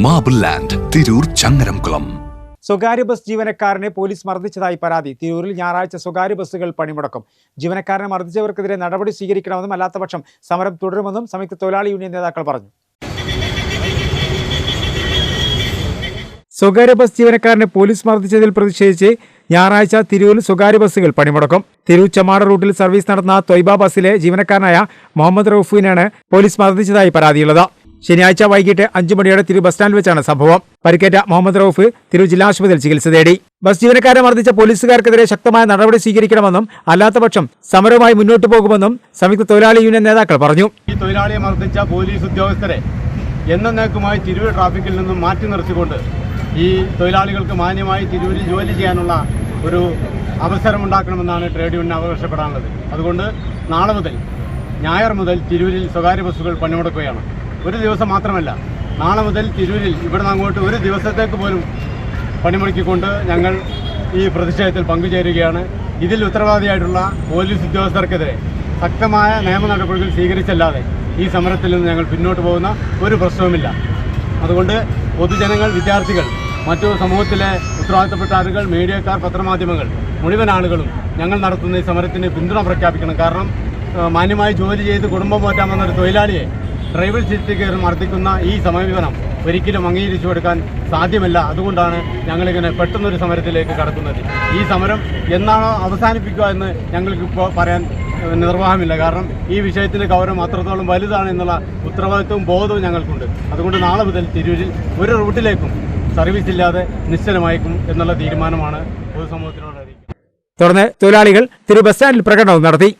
Marble land Tirur Changaramkulam സ്വകാര്യ bus ജീവനക്കാരനെ police മർദ്ദിച്ചതായി പരാതി. തിരൂരിൽ ഞായറാഴ്ച സ്വകാര്യ ബസ്സുകൾ പണിമുടക്കും. ജീവനക്കാരനെ മർദ്ദിച്ചവർക്കെതിരെ നടപടി സ്വീകരിക്കണമെന്നും അല്ലാത്തപക്ഷം സമരം തുടരുമെന്നും സംയുക്ത തൊഴിലാളി യൂണിയൻ നേതാക്കൾ പറഞ്ഞു. സ്വകാര്യ ബസ് ജീവനക്കാരനെ പോലീസ് മർദ്ദിച്ചതിൽ പ്രതിഷേധിച്ച് ഞായറാഴ്ച തിരൂരിൽ സ്വകാര്യ ബസ്സുകൾ പണിമുടക്കും. തിരൂർ ചമാട റൂട്ടിൽ സർവീസ് നടന്ന ത്വയ്ബ ബസ്സിലെ ജീവനക്കാരനായ മുഹമ്മദ് റൌഫുവിനാണ് പോലീസ് മർദ്ദിച്ചതായി പരാതിയുള്ളത്. ശനിയാഴ്ച വൈകിട്ട് അഞ്ചു മണിയോടെ തിരു ബസ് സ്റ്റാൻഡിൽ വെച്ചാണ് സംഭവം. പരിക്കേറ്റ മുഹമ്മദ് റൌഫ് തിരു ജില്ലാ ആശുപത്രിയിൽ ചികിത്സ തേടി. ബസ് ജീവനക്കാരെ മർദ്ദിച്ച പോലീസുകാർക്കെതിരെ ശക്തമായ നടപടി സ്വീകരിക്കണമെന്നും അല്ലാത്തപക്ഷം സമരവുമായി മുന്നോട്ട് പോകുമെന്നും സംയുക്ത തൊഴിലാളി യൂണിയൻ നേതാക്കൾ പറഞ്ഞു. ഈ തൊഴിലാളിയെ മർദ്ദിച്ച പോലീസ് ഉദ്യോഗസ്ഥരെ എന്നേക്കുമായി തിരുവ് ട്രാഫിക്കിൽ നിന്നും മാറ്റി നിർത്തിക്കൊണ്ട് ഈ തൊഴിലാളികൾക്ക് മാന്യമായി തിരൂരിൽ ജോലി ചെയ്യാനുള്ള ഒരു അവസരമുണ്ടാക്കണമെന്നാണ് ട്രേഡ് യൂണിയൻ അവകാശപ്പെടാനുള്ളത്. അതുകൊണ്ട് നാളെ മുതൽ ഞായർ മുതൽ തിരൂരിൽ സ്വകാര്യ ബസ്സുകൾ പണിമുടക്കുകയാണ്. ഒരു ദിവസം മാത്രമല്ല നാളെ മുതൽ തിരൂരിൽ ഇവിടുന്ന് അങ്ങോട്ട് ഒരു ദിവസത്തേക്ക് പോലും പണിമുടക്കിക്കൊണ്ട് ഞങ്ങൾ ഈ പ്രതിഷേധത്തിൽ പങ്കുചേരുകയാണ്. ഇതിൽ ഉത്തരവാദിയായിട്ടുള്ള പോലീസ് ഉദ്യോഗസ്ഥർക്കെതിരെ ശക്തമായ നിയമ നടപടികൾ സ്വീകരിച്ചല്ലാതെ ഈ സമരത്തിൽ നിന്ന് ഞങ്ങൾ പിന്നോട്ട് പോകുന്ന ഒരു പ്രശ്നവുമില്ല. അതുകൊണ്ട് പൊതുജനങ്ങൾ വിദ്യാർത്ഥികൾ മറ്റു സമൂഹത്തിലെ ഉത്തരവാദിത്തപ്പെട്ട ആളുകൾ മീഡിയക്കാർ പത്രമാധ്യമങ്ങൾ മുഴുവൻ ആളുകളും ഞങ്ങൾ നടത്തുന്ന ഈ സമരത്തിന് പിന്തുണ പ്രഖ്യാപിക്കണം. കാരണം മാന്യമായി ജോലി ചെയ്ത് കുടുംബം ഒരു തൊഴിലാളിയെ ഡ്രൈവർ സീറ്റിൽ കയറി മർദ്ദിക്കുന്ന ഈ സമീപനം ഒരിക്കലും അംഗീകരിച്ചു കൊടുക്കാൻ സാധ്യമല്ല. അതുകൊണ്ടാണ് ഞങ്ങളിങ്ങനെ പെട്ടെന്നൊരു സമരത്തിലേക്ക് കടക്കുന്നത്. ഈ സമരം എന്നാണോ അവസാനിപ്പിക്കുക എന്ന് ഞങ്ങൾക്ക് ഇപ്പോൾ പറയാൻ നിർവാഹമില്ല. കാരണം ഈ വിഷയത്തിന്റെ ഗൗരവം അത്രത്തോളം വലുതാണ് എന്നുള്ള ഉത്തരവാദിത്വവും ബോധവും ഞങ്ങൾക്കുണ്ട്. അതുകൊണ്ട് നാളെ മുതൽ തിരൂരിൽ ഒരു റൂട്ടിലേക്കും സർവീസ് ഇല്ലാതെ നിശ്ചലമായിരിക്കും എന്നുള്ള തീരുമാനമാണ് പൊതുസമൂഹത്തിനോട് അറിയിക്കുന്നത് തുടർന്ന് തൊഴിലാളികൾ തിരു ബസ് സ്റ്റാൻഡിൽ പ്രകടനവും നടത്തി.